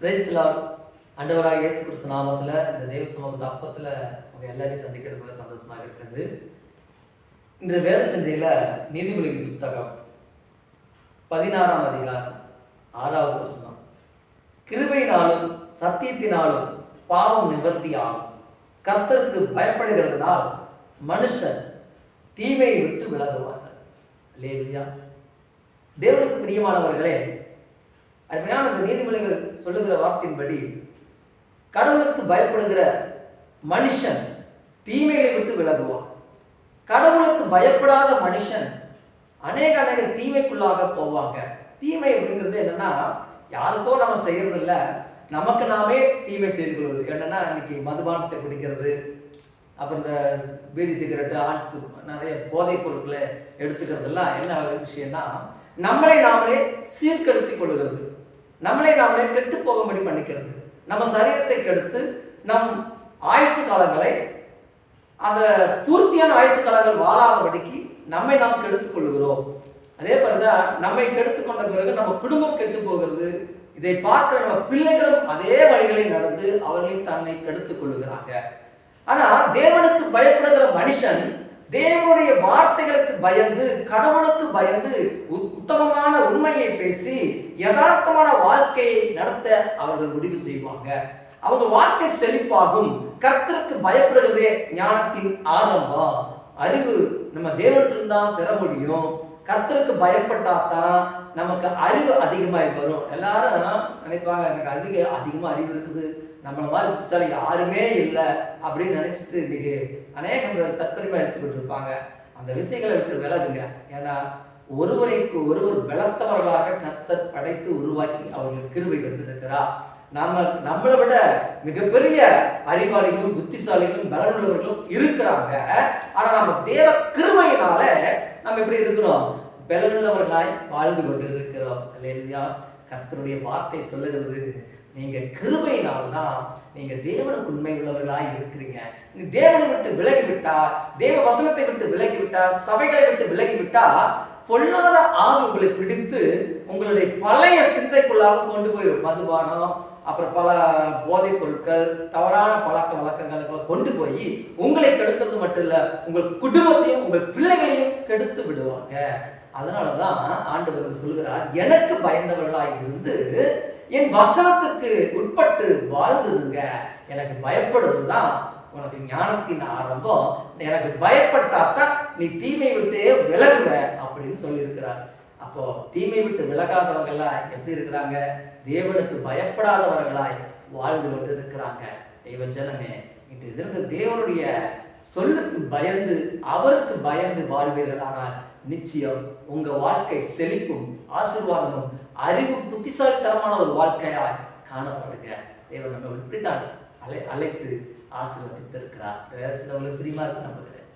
பிரைஸ்லால் அண்டவராக இயேசு கிறிஸ்து நாமத்தில் இந்த தெய்வ சமூகத்து அப்பத்தில் உங்கள் எல்லாரையும் சந்திக்கிறதுக்கு சந்தோஷமாக இருக்கிறது. இன்று வேத சந்தையில் நீதிமொழிகள் புஸ்தகம் பதினாறாம் அதிகாரம் ஆறாவது வசனம். கிருபையினாலும் சத்தியத்தினாலும் பாவம் நிவர்த்தியாகும். கர்த்தருக்கு பயப்படுகிறதுனால் மனுஷன் தீமையை விட்டு விலகுவார்கள். இல்லையா தேவனுக்கு பிரியமானவர்களே அருமையான இந்த நீதிமொழிகள் சொல்லுகிற வார்த்தையின்படி கடவுளுக்கு பயப்படுகிற மனுஷன் தீமைகளை விட்டு விலகுவான். கடவுளுக்கு பயப்படாத மனுஷன் அநேக அநேக தீமைக்குள்ளாக போவாங்க. தீமை அப்படிங்கிறது என்னன்னா யாருக்கோ நம்ம செய்யறது இல்லை நமக்கு நாமே தீமை செய்து கொள்வது. என்னன்னா இன்னைக்கு மதுபானத்தை குடிக்கிறது அப்புறம் இந்த பீடி சிகரெட்டு ஆர்ட்ஸ் நிறைய போதைப் பொருட்களை எடுத்துக்கிறதெல்லாம் என்ன விஷயம்னா நம்மளை நாமளே சீர்கெடுத்திக் கொள்கிறது. நம்மளை நாமளே கெட்டு போகும்படி பண்ணிக்கிறது. நம்ம சரீரத்தை கெடுத்து நம் ஆயுசு காலங்களை அந்த பூர்த்தியான ஆயுசு காலங்கள் வாழாதபடிக்கு நம்மை நாம் கெடுத்துக் கொள்கிறோம் அதே மாதிரிதான் நம்மை கெடுத்து கொண்ட பிறகு நம்ம குடும்பம் கெட்டு போகிறது. இதை பார்க்கிற நம்ம பிள்ளைகளும் அதே வழிகளில் நடந்து அவர்களின் தன்னை கெடுத்துக் கொள்ளுகிறாங்க. ஆனா தேவனுக்கு பயப்படுகிற மனுஷன் தேவனுடைய வார்த்தைகளுக்கு பயந்து கடவுளுக்கு பயந்து உத்- உத்தமமான உண்மையை பேசி யதார்த்தமான வாழ்க்கையை நடத்த அவர்கள் முடிவு செய்வாங்க. அவங்க வாழ்க்கை செழிப்பாகும். கர்த்தருக்கு பயப்படுகிறதே ஞானத்தின் ஆரம்பம் அறிவு நம்ம தேவனத்திலிருந்து தான் பெற முடியும். கர்த்தருக்கு பயப்பட்டா தான் நமக்கு அறிவு அதிகமாகி வரும். எல்லாரும் நினைப்பாங்க எனக்கு அதிக அதிகமாக அறிவு இருக்குது. நம்மளை மாதிரி புத்திசாலி யாருமே இல்லை அப்படின்னு நினைச்சிட்டு இன்னைக்கு அநேகம் பேர் தற்பெருமை எடுத்துக்கிட்டு இருப்பாங்க அந்த விஷயங்களை விட்டு விலகுங்க. ஏன்னா ஒருவரைக்கு ஒருவர் பலத்தவர்களாக கர்த்தர் படைத்து உருவாக்கி அவர்களுக்கு கிருவை தந்திருக்கிறார். நாம நம்மளை விட மிகப்பெரிய அறிவாளிகளும் புத்திசாலிகளும் பலனுள்ளவர்களும் இருக்கிறாங்க. ஆனா நம்ம தேவ கிருமையினால நம்ம எப்படி இருக்கிறோம்? பலனுள்ளவர்களாய் வாழ்ந்து கொண்டு இருக்கிறோம் இல்லையா கர்த்தருடைய வார்த்தை சொல்லுகிறது நீங்க கிருபையினால்தான் நீங்க தேவனுக்கு உண்மை உள்ளவர்களாய் இருக்கிறீங்க. நீ தேவனை விட்டு விலகி விட்டா தேவ வசனத்தை விட்டு விலகி விட்டா சபைகளை விட்டு விலகி விட்டா பொல்லாத ஆவி உங்களை பிடித்து உங்களுடைய பழைய சிந்தைக்குள்ளாக கொண்டு போயிடும் மதுபானம் அப்புறம் பல போதைப் பொருட்கள் தவறான பழக்க வழக்கங்களை கொண்டு போய் உங்களை கெடுக்கிறது மட்டும் இல்ல உங்கள் குடும்பத்தையும் உங்கள் பிள்ளைகளையும் கெடுத்து விடுவாங்க. அதனாலதான் ஆண்டவர் சொல்கிறார் எனக்கு பயந்தவர்களாய் இருந்து என் வசனத்துக்கு உட்பட்டு வாழ்ந்ததுங்க. எனக்கு பயப்படுறது தான் உனக்கு ஞானத்தின் ஆரம்பம். எனக்கு பயப்பட்டாதான் நீ தீமை விட்டு விலகுவ அப்படின்னு சொல்லியிருக்கிறார். அப்போ தீமை விட்டு விலகாதவங்களா எப்படி இருக்கிறாங்க? தேவனுக்கு பயப்படாதவர்களாய் வாழ்ந்து கொண்டு இருக்கிறாங்க தெய்வ ஜனமே இன்று இருந்து தேவனுடைய சொல்லுக்கு பயந்து அவருக்கு பயந்து வாழ்வீர்கள் ஆனால் நிச்சயம் உங்க வாழ்க்கை செழிப்பும் ஆசிர்வாதமும் அறிவு புத்திசாலித்தனமான ஒரு வாழ்க்கையாய் காணப்படுங்க. தேவன் நம்ம இப்படித்தான் அலை அழைத்து ஆசீர்வதித்திருக்கிறார். இந்த வேதத்தில் உங்களுக்கு பிரியமா இருக்கு நம்புகிறேன்.